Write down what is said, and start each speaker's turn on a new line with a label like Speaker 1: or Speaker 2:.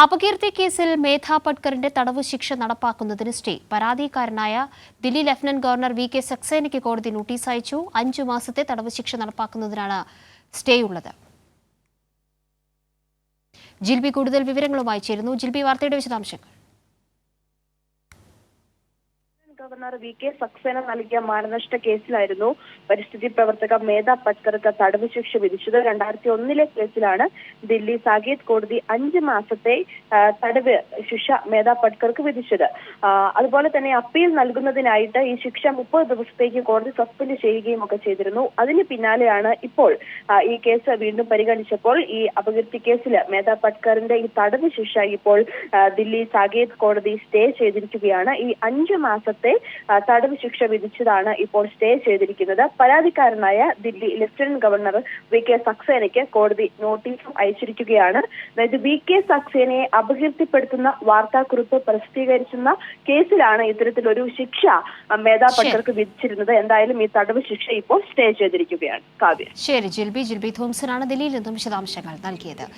Speaker 1: അപകീർത്തി കേസിൽ മേധ പട്കറിന്റെ തടവ് ശിക്ഷ നടപ്പാക്കുന്നതിന് stay പരാതിക്കാരനായ Delhi lieutenant governor V K സക്സേനയ്ക്ക് കോടതി നോട്ടീസ് അയച്ചു. അഞ്ചു മാസത്തെ തടവ് ശിക്ഷ നടപ്പാക്കുന്നതിനാണ് സ്റ്റേ ഉള്ളത്. ജിൽബി കൂടുതൽ വിവരങ്ങളുമായി ചേരുന്നു. ജിൽബി വാർത്തയുടെ വിശദാംശങ്ങൾ.
Speaker 2: ഗവർണർ വി കെ സക്സേന നൽകിയ മാനനഷ്ട കേസിലായിരുന്നു പരിസ്ഥിതി പ്രവർത്തക മേധ പട്കർക്ക് തടവ് ശിക്ഷ വിധിച്ചത്. രണ്ടായിരത്തി ഒന്നിലെ കേസിലാണ് ദില്ലി സാകേത് കോടതി അഞ്ച് മാസത്തെ തടവ് ശിക്ഷ മേധ പട്കർക്ക് വിധിച്ചത്. അതുപോലെ തന്നെ അപ്പീൽ നൽകുന്നതിനായിട്ട് ഈ ശിക്ഷ മുപ്പത് ദിവസത്തേക്ക് കോടതി സസ്പെൻഡ് ചെയ്യുകയും ഒക്കെ ചെയ്തിരുന്നു. അതിന് പിന്നാലെയാണ് ഇപ്പോൾ ഈ കേസ് വീണ്ടും പരിഗണിച്ചപ്പോൾ ഈ അപകീർത്തി കേസിൽ മേധ പട്കറിന്റെ ഈ തടവ് ശിക്ഷ ഇപ്പോൾ ദില്ലി സാകേത് കോടതി സ്റ്റേ ചെയ്തിരിക്കുകയാണ്. ഈ അഞ്ച് മാസത്തെ ആ, തടവ് ശിക്ഷ വിധിച്ചതാണ് ഇപ്പോൾ സ്റ്റേ ചെയ്തിരിക്കുന്നത്. പരാതിക്കാരനായ Delhi lieutenant governor V K സക്സേനയ്ക്ക് കോടതി നോട്ടീസും അയച്ചിരിക്കുകയാണ്. അതായത് വി കെ സക്സേനയെ അപകീർത്തിപ്പെടുത്തുന്ന വാർത്താക്കുറിപ്പ് പ്രസിദ്ധീകരിക്കുന്ന കേസിലാണ് ഇത്തരത്തിലൊരു ശിക്ഷ മേധാ പട്കർക്ക് വിധിച്ചിരുന്നത്. എന്തായാലും ഈ തടവ് ശിക്ഷ ഇപ്പോൾ സ്റ്റേ ചെയ്തിരിക്കുകയാണ്. കാവ്യ.
Speaker 1: ശരി ജിൽബി. ജിൽബി തോംസനാണ് ദില്ലിയിൽ നിന്നും വിശദാംശങ്ങൾ നൽകിയത്.